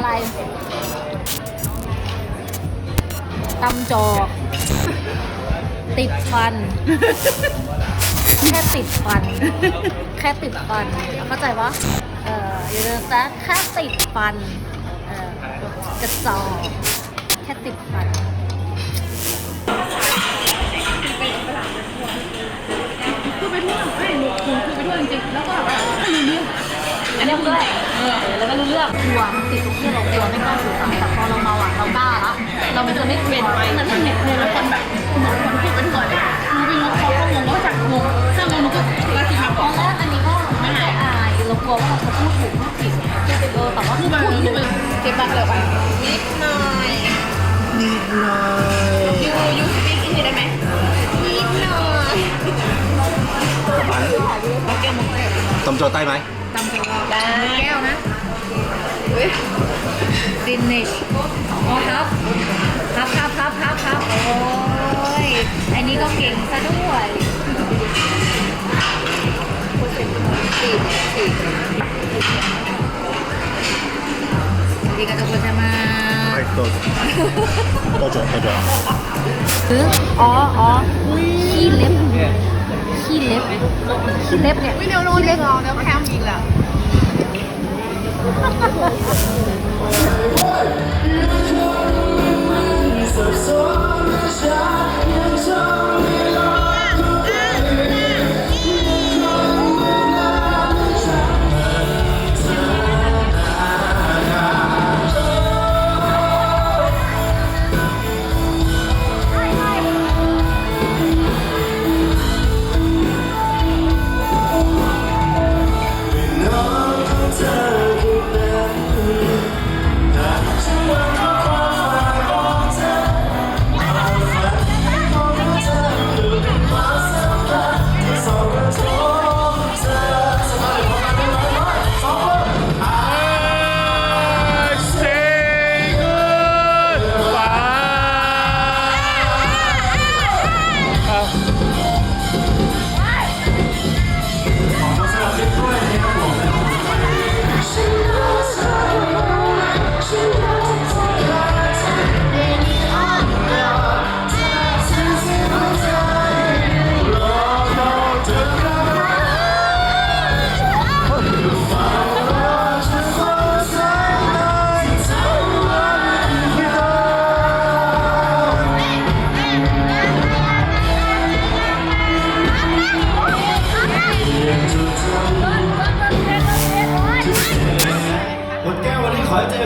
อะไรตำจอก ติดฟัน แค่ติดฟัน แค่ติดฟัน เข้าใจปะเอออย่าลืมนะแค่ติดฟันเออกระจอกแค่ติดฟันคือไปทั่วไม่หนูคือไปทั่วจริงๆแล้วก็แบบว่าไม่รู้เรื่องอันนี้ด้วยเออ แล้วก็รู้เรื่องกลัวมันติดตรงที่เรากลัวไม่กล้าสื่อสารแต่พอเราเมาอะเรากล้าละเรามันจะไม่เปลี่ยนไปเหมือนคนเด็กเลยแล้วคนแบบเหมือนคนพูดไปทั่วเลยรู้ไปรู้เขาก็งงว่าจากงงถ้างงหนูก็ราศีมาบตอกนแรกอันนี้ก็ไม่ได้อายเรากลัวว่าเราจะพูดถูกพูดผิดเออแต่ว่าพูดดไปพูดไปเก็บบัตรเลยไปนิดหน่อยนิดหน่อยยูยูสปีกอังกฤษได้ไหมนิดหน่อยมาแก้วมุกเลยตำโจใต้ไหม ตำจังได้แก้วนะเฮ้ยฟินิชอ๋อครับ ครับครับครับครับครับโอ้ย อันนี้ก็เก่งซะด้วยสี่สี่ดีกันทุกคนจะมาไอ้ตัวตัวโจตัวโจซื้ออ๋ออ๋อขี้เล็บ ขี้เล็บขี้เล็บเนี่ยไม่เร็วรู้เล็กเราแล้วแคมอีกแล้ว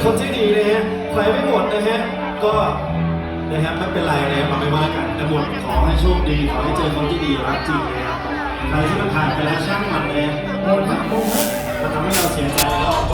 คนที่ดีนะฮะใครไม่หมดนะฮะก็นะฮะไม่เป็นไรนะฮะมาไม่ว่ากันแต่หมดขอให้โชคดีขอให้เจอคนที่ดีรักจริงนะครับใครที่มันผ่านไปแล้วช่างมันเลยหมดครับหมดมันทำให้เราเสียใจแล้วอัน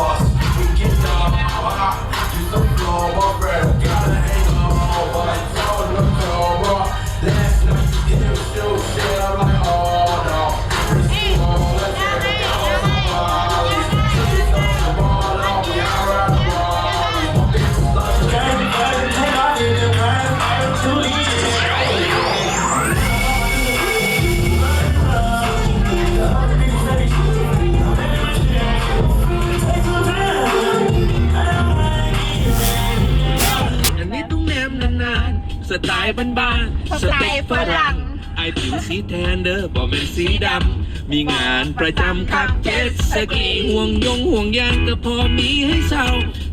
สไตล์บ้านๆสไตล์ฝรั่งไอผิวสีแทนเด้อบอกเป็นสีดำ มีงานประจำขับเจ็ตสกีห่วงยงห่วงยางก็พอมีให้เศร้า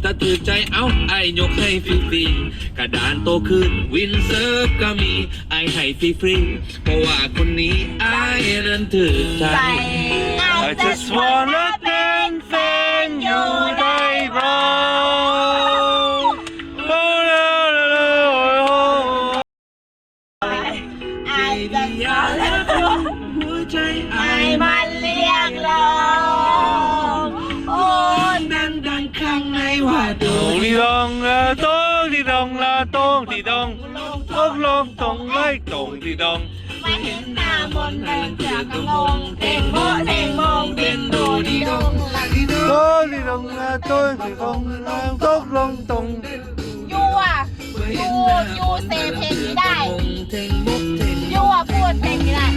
ถ้าถือใจเอาไอยกให้ฟรีๆกระดานโตขึ้นวินเซิร์ฟก็มีไอให้ฟรีๆเพราะว่าคนนี้ไอเรินถือใจ I just wanna เป็น อย่ากให้คุณหัวใจไอมันเรียกร้องโอ้ดังดังข้างในว่าโดตรงนที่ตรงละตรงที่ตรงละตรงที่ตรงตกลงตรงไว้ตรงที่ตรงไม่เห็นหน้ามนแรงจากกระมงเต็งโมเต็งโมงเป็นโดดีดงลาดีดตงตรงที่ตรงละตรงที่ตรงตกลงตรงยูอะยูยูเซเพนี้ได้ นแบ่งไม่ได้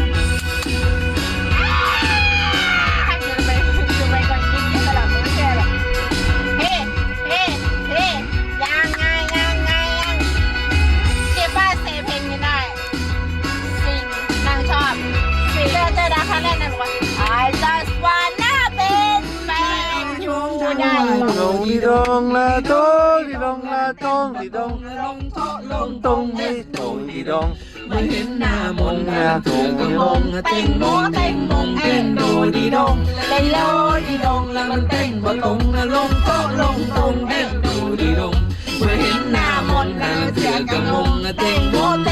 ดีดองละโตดีดองละตองดีดองลงโตลงตรงไม่ตรงดีดอง mình đến na môn na thủ môn tên bố tên môn tên đồ đi dong, lấy lo đi dong, là mình tên bờ công là lông có lông công tên đồ đi dong, mình đến na môn na thủ môn tên bố tên